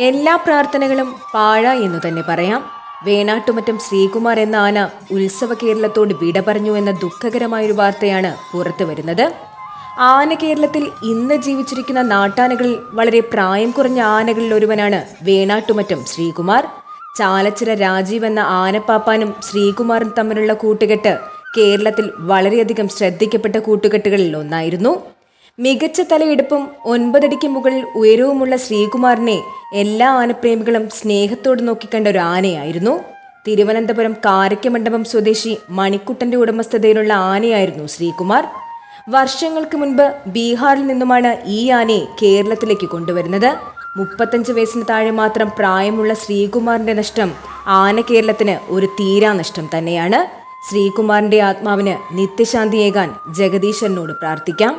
എല്ലാ പ്രാർത്ഥനകളും പാഴ എന്നു തന്നെ പറയാം. വേണാട്ടുമറ്റം ശ്രീകുമാർ എന്ന ആന ഉത്സവ കേരളത്തോട് വിട പറഞ്ഞു എന്ന ദുഃഖകരമായൊരു വാർത്തയാണ് പുറത്തു വരുന്നത്. ആന കേരളത്തിൽ ഇന്ന് ജീവിച്ചിരിക്കുന്ന നാട്ടാനകളിൽ വളരെ പ്രായം കുറഞ്ഞ ആനകളിൽ ഒരുവനാണ് വേണാട്ടുമറ്റം ശ്രീകുമാർ. ചാലച്ചിറ രാജീവ് എന്ന ആനപ്പാപ്പാനും ശ്രീകുമാറും തമ്മിലുള്ള കൂട്ടുകെട്ട് കേരളത്തിൽ വളരെയധികം ശ്രദ്ധിക്കപ്പെട്ട കൂട്ടുകെട്ടുകളിൽ ഒന്നായിരുന്നു. മികച്ച തലയെടുപ്പും ഒൻപതടിക്ക് മുകളിൽ ഉയരവുമുള്ള ശ്രീകുമാറിനെ എല്ലാ ആനപ്രേമികളും സ്നേഹത്തോട് നോക്കിക്കണ്ട ഒരു ആനയായിരുന്നു. തിരുവനന്തപുരം കാരക്കമണ്ഡപം സ്വദേശി മണിക്കുട്ടന്റെ ഉടമസ്ഥതയിലുള്ള ആനയായിരുന്നു ശ്രീകുമാർ. വർഷങ്ങൾക്ക് മുൻപ് ബീഹാറിൽ നിന്നുമാണ് ഈ ആനയെ കേരളത്തിലേക്ക് കൊണ്ടുവരുന്നത്. മുപ്പത്തഞ്ച് വയസ്സിന് താഴെ മാത്രം പ്രായമുള്ള ശ്രീകുമാറിന്റെ നഷ്ടം ആന കേരളത്തിന് ഒരു തീരാ നഷ്ടം തന്നെയാണ്. ശ്രീകുമാറിന്റെ ആത്മാവിന് നിത്യശാന്തിയേകാൻ ജഗദീശനോട് പ്രാർത്ഥിക്കാം.